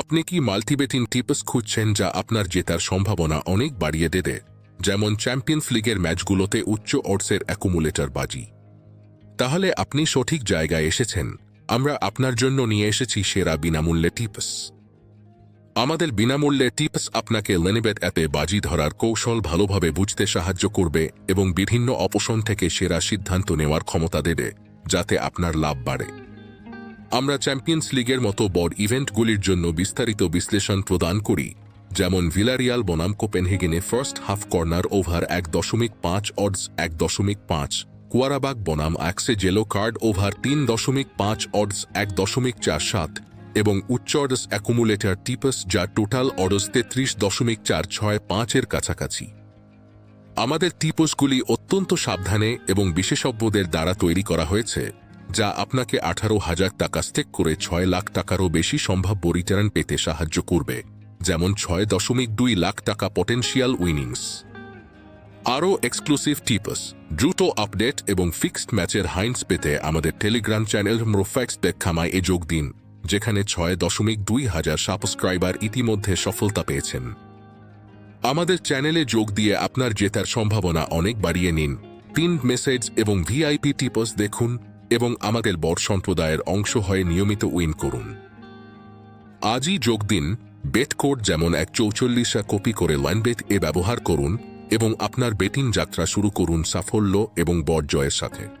আপনি কি মাল্টিবেটিং টিপস খুঁজছেন যা আপনার জেতার সম্ভাবনা অনেক বাড়িয়ে দেবে? যেমন চ্যাম্পিয়ন্স লিগের ম্যাচগুলোতে উচ্চ অর্সের অ্যাকুমুলেটর বাজি। তাহলে আপনি সঠিক জায়গায় এসেছেন। আমরা আপনার জন্য নিয়ে এসেছি সেরা বিনামূল্যে টিপস। আমাদের বিনামূল্যে টিপস আপনাকে লেনেবেট অ্যাপে বাজি ধরার কৌশল ভালোভাবে বুঝতে সাহায্য করবে এবং বিভিন্ন অপশন থেকে সেরা সিদ্ধান্ত নেওয়ার ক্ষমতা দেবে, যাতে আপনার লাভ বাড়ে। আমরা চ্যাম্পিয়ন্স লিগের মতো বড় ইভেন্টগুলির জন্য বিস্তারিত বিশ্লেষণ প্রদান করি, যেমন ভিলারিয়াল বনাম কোপেনহেগেনে ফার্স্ট হাফ কর্নার ওভার এক দশমিক পাঁচ অডস এক দশমিক পাঁচ কুয়ারাবাগ বনাম অ্যাক্সে জেলো কার্ড ওভার তিন দশমিক পাঁচ অডস এক দশমিক চার সাত এবং উচ্চ অডস অ্যাকুমুলেটর টিপস যা টোটাল অডস তেত্রিশ দশমিক চার ছয় পাঁচের কাছাকাছি। আমাদের টিপসগুলি অত্যন্ত সাবধানে এবং বিশেষজ্ঞদের দ্বারা তৈরি করা হয়েছে। যা আপনাকে আঠারো হাজার টাকা স্টেক করে ছয় লাখ টাকারও বেশি সম্ভাব্য রিটার্ন পেতে সাহায্য করবে, যেমন ছয় দশমিক দুই লাখ টাকা পটেনশিয়াল উইনিংস আরও এক্সক্লুসিভ টিপস দ্রুত আপডেট এবং ফিক্সড ম্যাচের হাইন্স পেতে আমাদের টেলিগ্রাম চ্যানেল মোফ্যাক্স দেখামায় এ যোগ দিন, যেখানে ছয় দশমিক দুই হাজার সাবস্ক্রাইবার ইতিমধ্যে সফলতা পেয়েছেন। আমাদের চ্যানেলে যোগ দিয়ে আপনার জেতার সম্ভাবনা অনেক বাড়িয়ে নিন। তিন মেসেজ এবং ভিআইপি টিপস দেখুন এবং আমাদের বট সম্প্রদায়ের অংশ হয়ে নিয়মিত উইন করুন। আজই যোগ দিন, বেট কোড যেমন এক চৌচল্লিশা কপি করে লাইনবেট এ ব্যবহার করুন এবং আপনার বেটিং যাত্রা শুরু করুন সাফল্য এবং বট জয়ের সাথে।